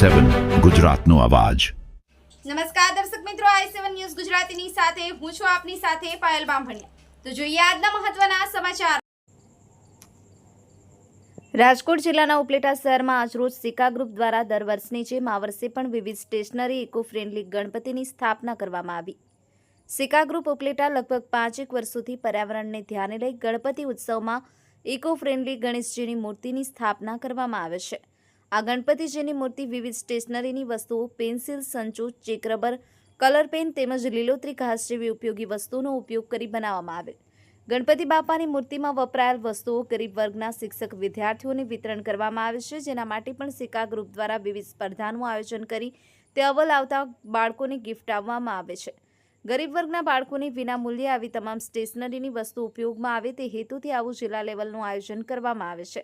સેવન ગુજરાતનો અવાજ. નમસ્કાર દર્શક મિત્રો, આઈ સેવન ન્યૂઝ ગુજરાતીની સાથે હું છું આપની સાથે પાયલ બામભણિયા. તો જોઈએ આજના મહત્વના સમાચાર. રાજકોટ જિલ્લાના ઉપલેટા શહેરમાં આજરોજ સિકા ગ્રુપ દ્વારા દર વર્ષની જેમ આ વર્ષે પણ વિવિધ સ્ટેશનરી ઇકો ફ્રેન્ડલી ગણપતિની સ્થાપના કરવામાં આવી. સિકા ગ્રુપ ઉપલેટા લગભગ પાંચેક વર્ષોથી પર્યાવરણને ધ્યાને લઈ ગણપતિ ઉત્સવમાં ઇકો ફ્રેન્ડલી ગણેશજીની મૂર્તિની સ્થાપના કરવામાં આવે છે. આ ગણપતિજીની મૂર્તિ વિવિધ સ્ટેશનરીની વસ્તુઓ, પેન્સિલ, સંચો, ચેક રબર, કલર પેન તેમજ લીલોતરી ઘાસ જેવી ઉપયોગી વસ્તુઓનો ઉપયોગ કરી બનાવવામાં આવે ગણપતિ બાપાની મૂર્તિમાં વપરાયેલ વસ્તુઓ ગરીબ વર્ગના શિક્ષક વિદ્યાર્થીઓને વિતરણ કરવામાં આવે છે, જેના માટે પણ સિક્કા ગ્રુપ દ્વારા વિવિધ સ્પર્ધાનું આયોજન કરી તે અવલ આવતા બાળકોને ગિફ્ટ આપવામાં આવે છે. ગરીબ વર્ગના બાળકોને વિના મૂલ્યે આવી તમામ સ્ટેશનરીની વસ્તુ ઉપયોગમાં આવે તે હેતુથી આવું જિલ્લા લેવલનું આયોજન કરવામાં આવે છે.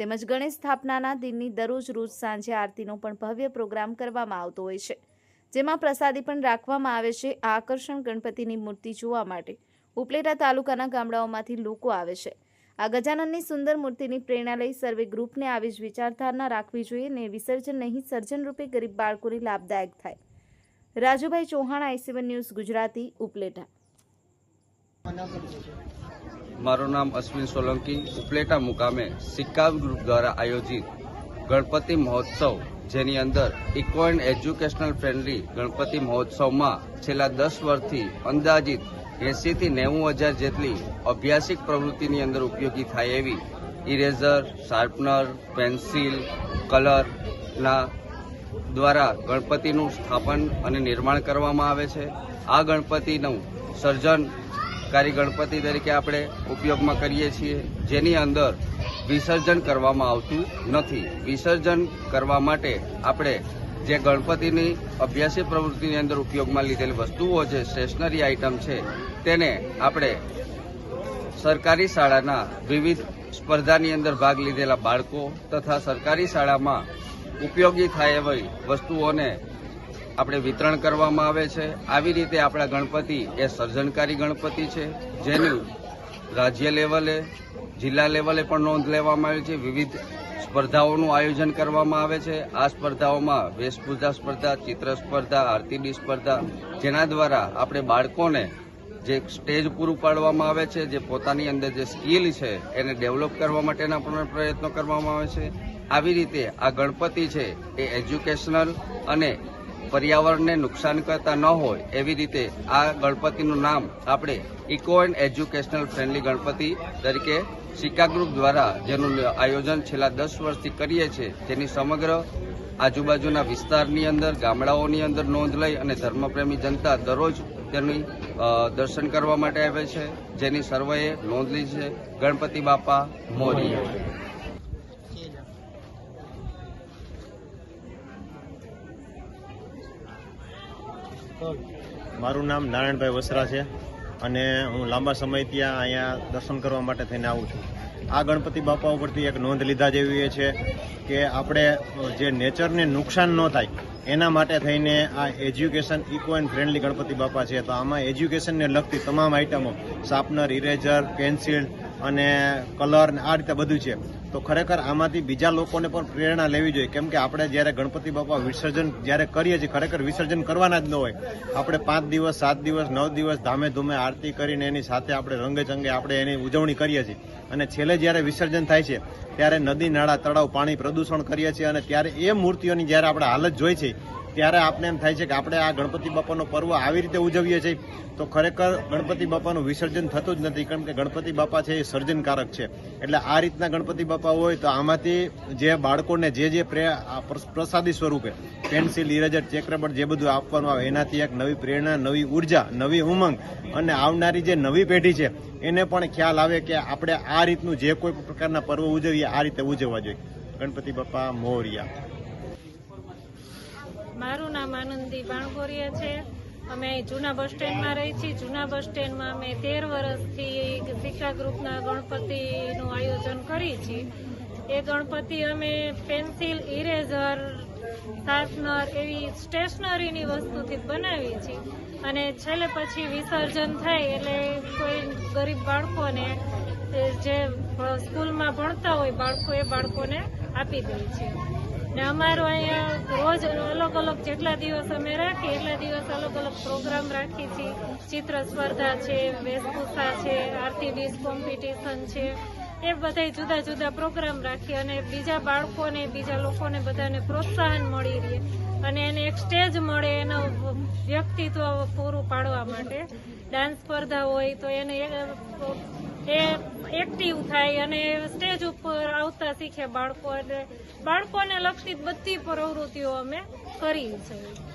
તેમજ ગણેશ સ્થાપનાના દિનની દરરોજ રોજ સાંજે આરતીનો પણ ભવ્ય પ્રોગ્રામ કરવામાં આવતો હોય છે. જેમાં પ્રસાદી પણ રાખવામાં આવે છે. આ આકર્ષણ ગણપતિની મૂર્તિ જોવા માટે ઉપલેટા તાલુકાના ગામડાઓમાંથી લોકો આવે છે. આ ગજાનનની સુંદર મૂર્તિની પ્રેરણા લઈ સર્વે ગ્રુપને આવી જ વિચારધારણા રાખવી જોઈએ ને વિસર્જન નહીં, સર્જન રૂપે ગરીબ બાળકોને લાભદાયક થાય. Rajubhai Chauhan I C one news Gujarati, Upleta. મારું નામ અશ્વિન સોલંકી, ઉપલેટા મુકામે સિક્કા ગ્રુપ દ્વારા આયોજિત ગણપતિ મહોત્સવ, જેની અંદર eco and educational friendly Ganpati મહોત્સવમાં છેલ્લા દસ વર્ષથી અંદાજિત એંસીથી નેવું હજાર જેટલી અભ્યાસિક પ્રવૃત્તિની અંદર ઉપયોગી થાય એવી ઇરેઝર, શાર્પનર, પેન્સિલ કલરના દ્વારા ગણપતિનું સ્થાપન અને નિર્માણ કરવામાં આવે છે. આ ગણપતિનું સર્જન કારી ગણપતિ તરીકે આપણે ઉપયોગમાં કરીએ છીએ, જેની અંદર વિસર્જન કરવામાં આવતું નથી. વિસર્જન કરવા માટે આપણે જે ગણપતિની અભ્યાસી પ્રવૃત્તિની અંદર ઉપયોગમાં લીધેલી વસ્તુઓ છે સ્ટેશનરી આઇટમ છે, તેને આપણે સરકારી શાળાના વિવિધ સ્પર્ધાની અંદર ભાગ લીધેલા બાળકો તથા સરકારી શાળામાં ઉપયોગી થાય એવી વસ્તુઓને આપણે વિતરણ કરવામાં આવે છે. આવી રીતે આપણા ગણપતિ એ સર્જનકારી ગણપતિ છે, જેનું રાજ્ય લેવલે, જિલ્લા લેવલે પણ નોંધ લેવામાં આવી છે. વિવિધ સ્પર્ધાઓનું આયોજન કરવામાં આવે છે. આ સ્પર્ધાઓમાં વેશભૂષા સ્પર્ધા, ચિત્ર સ્પર્ધા આરતીડી સ્પર્ધા, જેના દ્વારા આપણે બાળકોને જે સ્ટેજ પૂરું પાડવામાં આવે છે, જે પોતાની અંદર જે સ્કિલ છે, એને ડેવલપ કરવા માટેના પણ પ્રયત્નો કરવામાં આવે છે. આવી રીતે આ ગણપતિ છે એ એજ્યુકેશનલ અને પર્યાવરણને નુકસાન કરતા ન હોય એવી રીતે આ ગણપતિનું નામ આપણે eco and educational friendly Ganpati તરીકે સિક્કા ગ્રુપ દ્વારા જેનું આયોજન છેલ્લા દસ વર્ષથી કરીએ છીએ, તેની સમગ્ર આજુબાજુના વિસ્તારની અંદર, ગામડાઓની અંદર નોંધ લઈ અને ધર્મપ્રેમી જનતા દરરોજ તેની દર્શન કરવા માટે આવે છે. જેની સર્વેએ નોંધ લી છે. ગણપતિ બાપા મોરી. મારું નામ નારાયણભાઈ વસરા છે અને હું લાંબા સમય ત્યાં અહીંયા દર્શન કરવા માટે થઈને આવું છું. આ ગણપતિ બાપા ઉપરથી એક નોંધ લીધા જેવી એ છે કે આપણે જે નેચરને નુકસાન ન થાય, એના માટે થઈને આ education eco and friendly Ganpati Bappa છે. તો આમાં એજ્યુકેશનને લગતી તમામ આઇટમો શાર્પનર, ઇરેઝર, પેન્સિલ અને કલર આ રીતે બધું છે. તો ખરેખર આમાંથી બીજા લોકોને પણ પ્રેરણા લેવી જોઈએ. કેમ કે આપણે જ્યારે ગણપતિ બાપા વિસર્જન જ્યારે કરીએ છીએ, ખરેખર વિસર્જન કરવાના જ ન હોય. આપણે પાંચ દિવસ, સાત દિવસ, નવ દિવસ ધામે ધૂમે આરતી કરીને એની સાથે આપણે રંગે ચંગે આપણે એની ઉજવણી કરીએ છીએ. અને છેલ્લે જ્યારે વિસર્જન થાય છે, ત્યારે નદી, નાળા, તળાવ, પાણી પ્રદૂષણ કરીએ છીએ અને ત્યારે એ મૂર્તિઓની જ્યારે આપણે હાલત જોઈ છે, ત્યારે આપણે એમ થાય છે કે આપણે આ ગણપતિ બાપાનો પર્વ આવી રીતે ઉજવીએ છીએ. તો ખરેખર ગણપતિ બાપાનું વિસર્જન થતું જ નથી કારણ કે ગણપતિ બાપા છે એ સર્જનકારક છે. એટલે આ રીતના ગણપતિ બાપા હોય તો આમાંથી જે બાળકોને જે જે પ્રસાદી સ્વરૂપે પેન્સિલ, ઇરેઝર ચેકરબટ જે બધું આપવાનું આવે, એનાથી એક નવી પ્રેરણા, નવી ઊર્જા, નવી ઉમંગ અને આવનારી જે નવી પેઢી છે, એને પણ ખ્યાલ આવે કે આપણે આ રીતનું જે કોઈ પ્રકારના પર્વ ઉજવીએ, આ રીતે ઉજવવા જોઈએ. ગણપતિ બાપા મોરિયા. મારું નામ આનંદી બાણગોરિયા છે. અમે જૂના બસ સ્ટેન્ડમાં રહી છીએ. જૂના બસ સ્ટેન્ડમાં અમે તેર વર્ષથી શિક્ષા ગ્રુપના ગણપતિનું કરી છીએ એ ગણપતિ અમે પેન્સિલ ઇરેઝર શાર્પનર એવી સ્ટેશનરીની વસ્તુથી બનાવી છીએ અને છેલ્લે પછી વિસર્જન થાય એટલે કોઈ ગરીબ બાળકોને જે સ્કૂલમાં ભણતા હોય બાળકો, એ બાળકોને આપી દે છે ને અમારો અહીંયા રોજ અલગ અલગ જેટલા દિવસ અમે રાખીએ, એટલા દિવસ અલગ અલગ પ્રોગ્રામ રાખીએ છીએ. ચિત્ર સ્પર્ધા છે, વેશભૂષા છે આરતી ડીશ કોમ્પિટિશન છે. એ બધા જુદા જુદા પ્રોગ્રામ રાખી અને બીજા બાળકોને, બીજા લોકોને બધાને પ્રોત્સાહન મળી રહે. અને એને એક સ્ટેજ મળે એનું વ્યક્તિત્વ પૂરું પાડવા માટે. ડાન્સ સ્પર્ધા હોય તો એને એ- એક્ટિવ થાય અને સ્ટેજ ઉપર આવતા શીખે બાળકો એટલે બાળકોને લક્ષિત બધી પ્રવૃત્તિઓ અમે કરી છે.